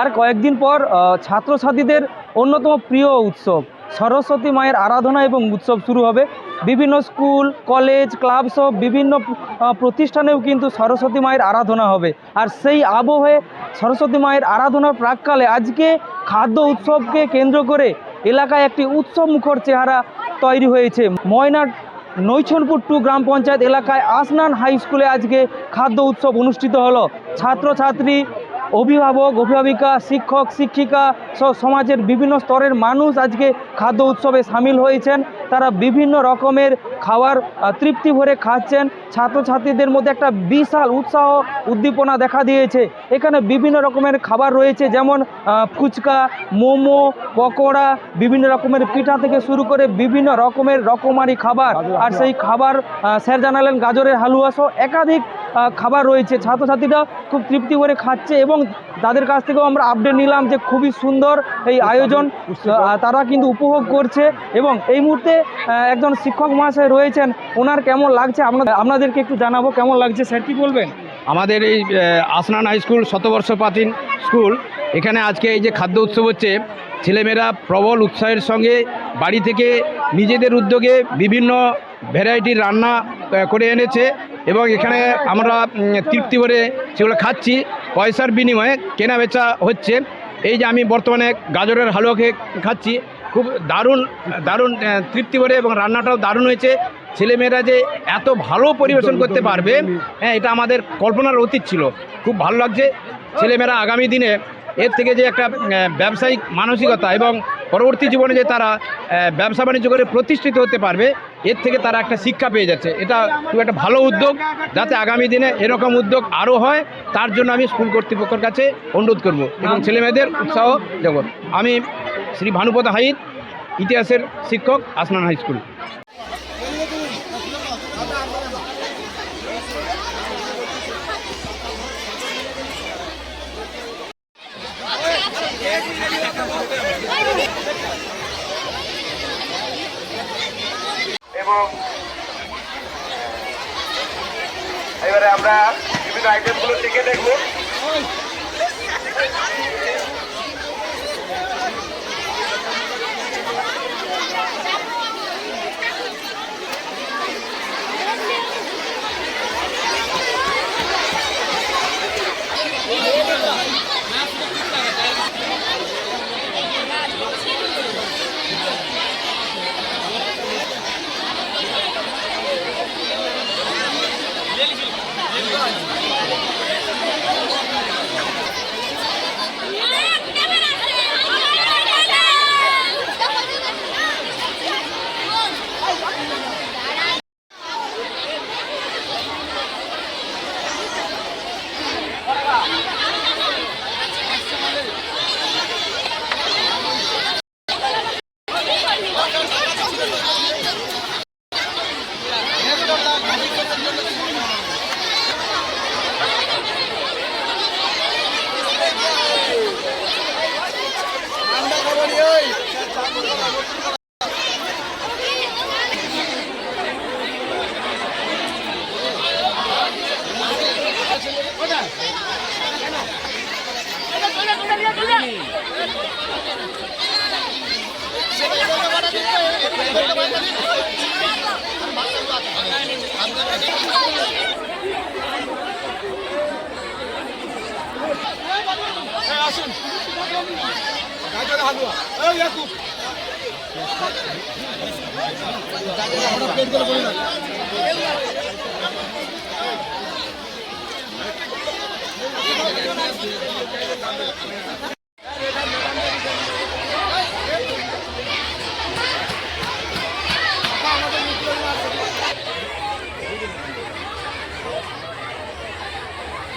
আর কয়েকদিন পর ছাত্রছাত্রীদের অন্যতম প্রিয় উৎসব, সরস্বতী মায়ের আরাধনা এবং উৎসব শুরু হবে। বিভিন্ন স্কুল, কলেজ, ক্লাব সহ বিভিন্ন প্রতিষ্ঠানেও কিন্তু সরস্বতী মায়ের আরাধনা হবে। আর সেই আবহে সরস্বতী মায়ের আরাধনার প্রাককালে আজকে খাদ্য উৎসবকে কেন্দ্র করে এলাকায় একটি উৎসব মুখর চেহারা তৈরি হয়েছে। ময়নাট নৈছনপুর টু গ্রাম পঞ্চায়েত এলাকায় আসনান হাই স্কুলে আজকে খাদ্য উৎসব অনুষ্ঠিত হলো। ছাত্রছাত্রী অভিভাবক অভিভাবিকা শিক্ষক শিক্ষিকা সহ সমাজের বিভিন্ন স্তরের মানুষ আজকে খাদ্য উৎসবে সামিল হয়েছেন। তারা বিভিন্ন রকমের খাওয়ার তৃপ্তি ভরে খাচ্ছেন। ছাত্রছাত্রীদের মধ্যে একটা বিশাল উৎসাহ উদ্দীপনা দেখা দিয়েছে। এখানে বিভিন্ন রকমের খাবার রয়েছে যেমন ফুচকা মোমো পকোড়া বিভিন্ন রকমের পিঠা থেকে শুরু করে বিভিন্ন রকমের রকমারি খাবার। আর সেই খাবার স্যার জানালেন গাজরের হালুয়া সহ একাধিক খাবার রয়েছে। ছাত্রছাত্রীরা খুব তৃপ্তি করে খাচ্ছে এবং তাদের কাছ থেকেও আমরা আপডেট নিলাম যে খুবই সুন্দর এই আয়োজন। তারা কিন্তু উপভোগ করছে এবং এই মুহূর্তে একজন শিক্ষক মহাশয় রয়েছেন। ওনার কেমন লাগছে? আপনাদের আপনাদেরকে একটু জানাব কেমন লাগছে? স্যার কি বলবেন? আমাদের এই আসনান হাই স্কুল শতবর্ষ প্রাচীন স্কুল। এখানে আজকে এই যে খাদ্য উৎসব হচ্ছে ছেলেমেয়েরা প্রবল উৎসাহের সঙ্গে বাড়ি থেকে নিজেদের উদ্যোগে বিভিন্ন ভ্যারাইটির রান্না করে এনেছে। এবং এখানে আমরা তৃপ্তি করে সেগুলো খাচ্ছি। পয়সার বিনিময়ে কেনা বেচা হচ্ছে। এই যে আমি বর্তমানে গাজরের হালুয়া খেয়ে খাচ্ছি। খুব দারুণ দারুণ তৃপ্তি করে এবং রান্নাটাও দারুণ হয়েছে। ছেলেমেয়েরা যে এত ভালো পরিবেশন করতে পারবে হ্যাঁ এটা আমাদের কল্পনার অতীত ছিল। খুব ভালো লাগছে। ছেলেমেয়েরা আগামী দিনে এর থেকে যে একটা ব্যবসায়িক মানসিকতা এবং পরবর্তী জীবনে যে তারা ব্যবসা বাণিজ্য করে প্রতিষ্ঠিত হতে পারবে, এর থেকে তারা একটা শিক্ষা পেয়ে যাচ্ছে। এটা খুব একটা ভালো উদ্যোগ, যাতে আগামী দিনে এরকম উদ্যোগ আরও হয়, তার জন্য আমি স্কুল কর্তৃপক্ষের কাছে অনুরোধ করব এবং ছেলেমেয়েদের উৎসাহ দেব। আমি শ্রী ভানুপদ হাইদ, ইতিহাসের শিক্ষক আসনান হাই স্কুল। এবং এবারে আমরা বিভিন্ন আইটেমগুলো টিকে দেখব। আসুন হালুয়া এই ইয়াকুব Thank you.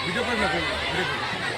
ভিডিও করে না ভিডিও করে